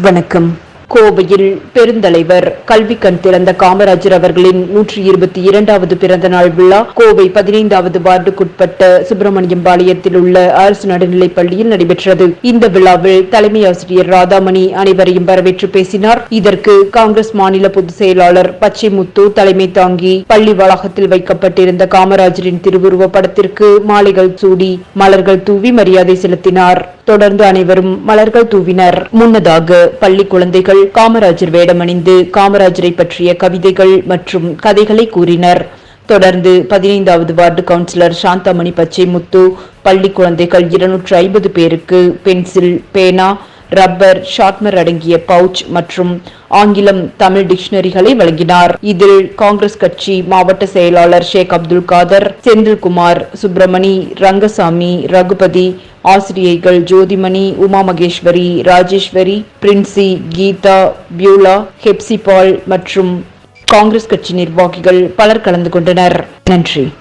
வணக்கம். கோவையில் பெருந்தலைவர் கல்வி கண் திறந்த காமராஜர் அவர்களின் நூற்றி இருபத்தி இரண்டாவது பிறந்த நாள் விழா கோவை பதினைந்தாவது வார்டுக்குட்பட்ட சுப்பிரமணியம் பாளையத்தில் உள்ள அரசு நடுநிலைப் பள்ளியில் நடைபெற்றது. இந்த விழாவில் தலைமை ஆசிரியர் ராதாமணி அனைவரையும் வரவேற்று பேசினார். இதற்கு காங்கிரஸ் மாநில பொதுச் செயலாளர் பச்சைமுத்து தலைமை தாங்கி பள்ளி வளாகத்தில் வைக்கப்பட்டிருந்த காமராஜரின் திருவுருவ படத்திற்கு மாலைகள் சூடி மலர்கள் தூவி மரியாதை செலுத்தினார். தொடர்ந்து அனைவரும் மலர்கள் தூவினர். முன்னதாக பள்ளி குழந்தைகள் காமராஜர் வேடமணிந்து காமராஜரை பற்றிய கவிதைகள் மற்றும் கதைகளை கூறினர். தொடர்ந்து பதினைந்தாவது வார்டு கவுன்சிலர் சாந்தாமணி பச்சைமுத்து பள்ளி குழந்தைகள் இருநூற்று ஐம்பது பேருக்கு பென்சில் பேனா ரப்பர் ஷார்ட்னர் அடங்கிய பவுச் மற்றும் ஆங்கிலம் தமிழ் டிக்ஷனரிகளை வழங்கினார். இதில் காங்கிரஸ் கட்சி மாவட்ட செயலாளர் ஷேக் அப்துல் காதர் செந்தில்குமார் சுப்பிரமணி ரங்கசாமி ரகுபதி ஆசிரியைகள் ஜோதிமணி உமா மகேஸ்வரி ராஜேஸ்வரி பிரின்சி கீதா பியூலா ஹெப்சிபால் மற்றும் காங்கிரஸ் கட்சி நிர்வாகிகள் பலர் கலந்து கொண்டனர். நன்றி.